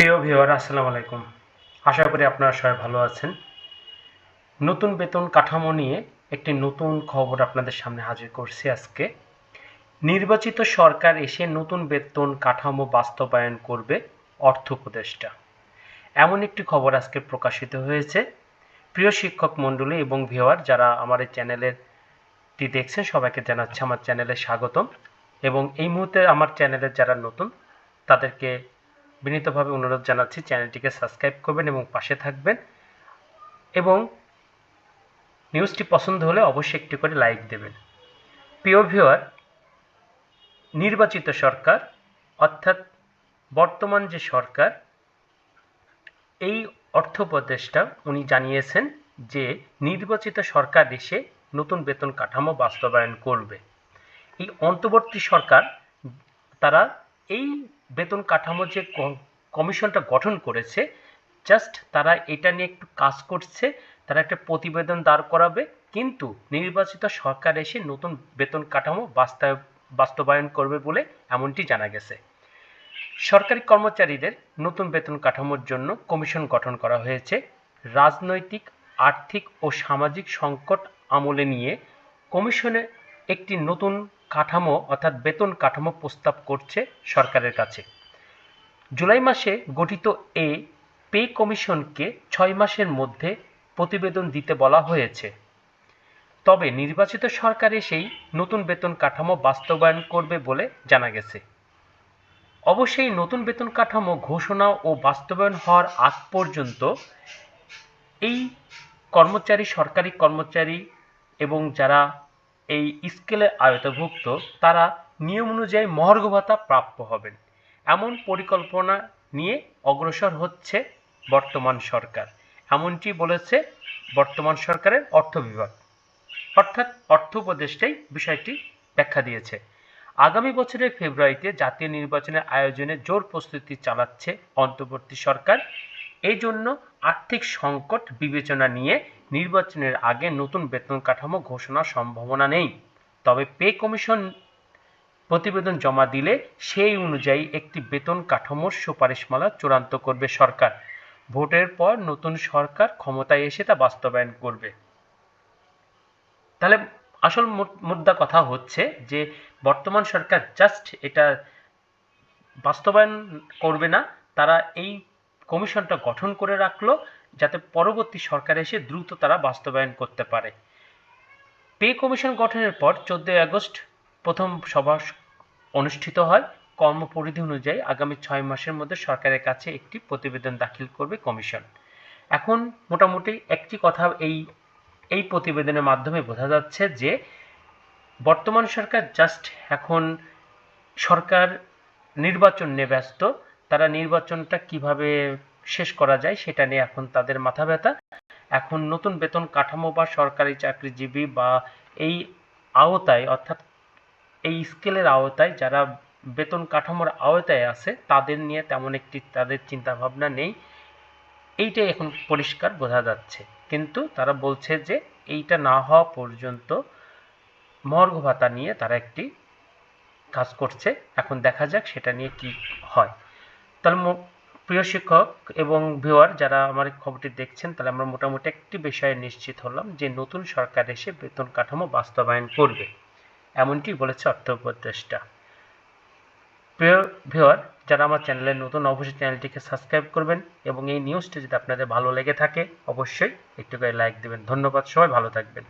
প্রিয় ভিউয়ার, আসসালামু আলাইকুম। আশা করি আপনারা সবাই ভালো আছেন। নতুন বেতন কাঠামো নিয়ে একটি নতুন খবর আপনাদের সামনে হাজির করছি আজকে। নির্বাচিত সরকার এসে নতুন বেতন কাঠামো বাস্তবায়ন করবে অর্থ উপদেষ্টা। এমন একটি খবর আজকে প্রকাশিত হয়েছে। প্রিয় শিক্ষক মণ্ডলী এবং ভিউয়ার, যারা আমার এই চ্যানেলের টি দেখছেন, সবাইকে জানাচ্ছি আমার চ্যানেলে স্বাগতম। এবং এই মুহূর্তে আমার চ্যানেলের যারা নতুন, তাদেরকে বিনীতভাবে অনুরোধ জানাচ্ছি চ্যানেলটিকে সাবস্ক্রাইব করবেন এবং পাশে থাকবেন এবং নিউজটি পছন্দ হলে অবশ্যই একটি করে লাইক দেবেন। প্রিয় ভিউয়ার, নির্বাচিত সরকার, অর্থাৎ বর্তমান যে সরকার, এই অর্থ উপদেষ্টা উনি জানিয়েছেন যে নির্বাচিত সরকার এসে নতুন বেতন কাঠামো বাস্তবায়ন করবে। এই অন্তর্বর্তী সরকার, তারা এই বেতন কাঠামো যে কমিশনটা গঠন করেছে জাস্ট তারা এটা নিয়ে একটু কাজ করছে, তারা একটা প্রতিবেদন দাঁড় করাবে, কিন্তু নির্বাচিত সরকার এসে নতুন বেতন কাঠামো বাস্তব, বাস্তবায়ন করবে বলে এমনটি জানা গেছে। সরকারি কর্মচারীদের নতুন বেতন কাঠামোর জন্য কমিশন গঠন করা হয়েছে। রাজনৈতিক, আর্থিক ও সামাজিক সংকট আমলে নিয়ে কমিশনে একটি নতুন কাঠামো অর্থাৎ বেতন কাঠামো প্রস্তাব করছে সরকারের কাছে। জুলাই মাসে গঠিত এ পে কমিশনকে ছয় মাসের মধ্যে প্রতিবেদন দিতে বলা হয়েছে। তবে নির্বাচিত সরকার এসেই নতুন বেতন কাঠামো বাস্তবায়ন করবে বলে জানা গেছে। অবশ্যই নতুন বেতন কাঠামো ঘোষণা ও বাস্তবায়ন হওয়ার আগ পর্যন্ত এই কর্মচারী সরকারি কর্মচারী এবং যারা এই স্কেলের আয়তভুক্ত, তারা নিয়ম অনুযায়ী মহার্ঘ ভাতা প্রাপ্য হবেন। এমন পরিকল্পনা নিয়ে অগ্রসর হচ্ছে বর্তমান সরকার। এমনটি বলেছে বর্তমান সরকারের অর্থ বিভাগ। অর্থাৎ অর্থ উপদেষ্টাই বিষয়টি ব্যাখ্যা দিয়েছে। আগামী বছরের ফেব্রুয়ারিতে জাতীয় নির্বাচনের আয়োজনে জোর প্রস্তুতি চালাচ্ছে অন্তর্বর্তী সরকার। এই জন্য আর্থিক সংকট বিবেচনা নিয়ে নির্বাচনের আগে নতুন বেতন কাঠামো ঘোষণার সম্ভাবনা নেই। তবে পে কমিশন প্রতিবেদন জমা দিলে সেই অনুযায়ী একটি বেতন কাঠামোর সুপারিশমালা চূড়ান্ত করবে সরকার। ভোটের পর নতুন সরকার ক্ষমতায় এসে তা বাস্তবায়ন করবে। তাহলে আসল মুদ- মুদ্রা কথা হচ্ছে যে, বর্তমান সরকার জাস্ট এটা বাস্তবায়ন করবে না, তারা এই কমিশনটা গঠন করে রাখল যাতে পরবর্তী সরকার এসে দ্রুত তারা বাস্তবায়ন করতে পারে। পে কমিশন গঠনের পর চোদ্দই আগস্ট প্রথম সভা অনুষ্ঠিত হয়। কর্মপরিধি অনুযায়ী আগামী ছয় মাসের মধ্যে সরকারের কাছে একটি প্রতিবেদন দাখিল করবে কমিশন। এখন মোটামুটি একটি কথা এই এই প্রতিবেদনের মাধ্যমে বোঝা যাচ্ছে যে বর্তমান সরকার জাস্ট এখন সরকার নির্বাচন নিয়ে ব্যস্ত। তারা নির্বাচনটা কীভাবে শেষ করা যায় সেটা নিয়ে এখন তাদের মাথা ব্যথা। এখন নতুন বেতন কাঠামো বা সরকারি চাকরিজীবী বা এই আওতায়, অর্থাৎ এই স্কেলের আওতায় যারা বেতন কাঠামোর আওতায় আছে, তাদের নিয়ে তেমন একটি তাদের চিন্তা ভাবনা নেই। এইটাই এখন পরিষ্কার বোঝা যাচ্ছে। কিন্তু তারা বলছে যে এইটা না হওয়া পর্যন্ত মর্গ ভাতা নিয়ে তারা একটি কাজ করছে। এখন দেখা যাক সেটা নিয়ে কি হয়। তাহলে প্রিয় শিক্ষক এবং ভিউয়ার যারা আমার খবরটি দেখছেন, তাহলে আমরা মোটামুটি একটি বিষয়ে নিশ্চিত হলাম যে নতুন সরকার এসে বেতন কাঠামো বাস্তবায়ন করবে। এমনটি বলেছে অর্থ উপদেষ্টা। প্রিয় ভিউয়ার যারা আমার চ্যানেলে নতুন, অবশ্যই চ্যানেলটিকে সাবস্ক্রাইব করবেন এবং এই নিউজটি যদি আপনাদের ভালো লেগে থাকে, অবশ্যই একটু করে লাইক দেবেন। ধন্যবাদ সবাই, ভালো থাকবেন।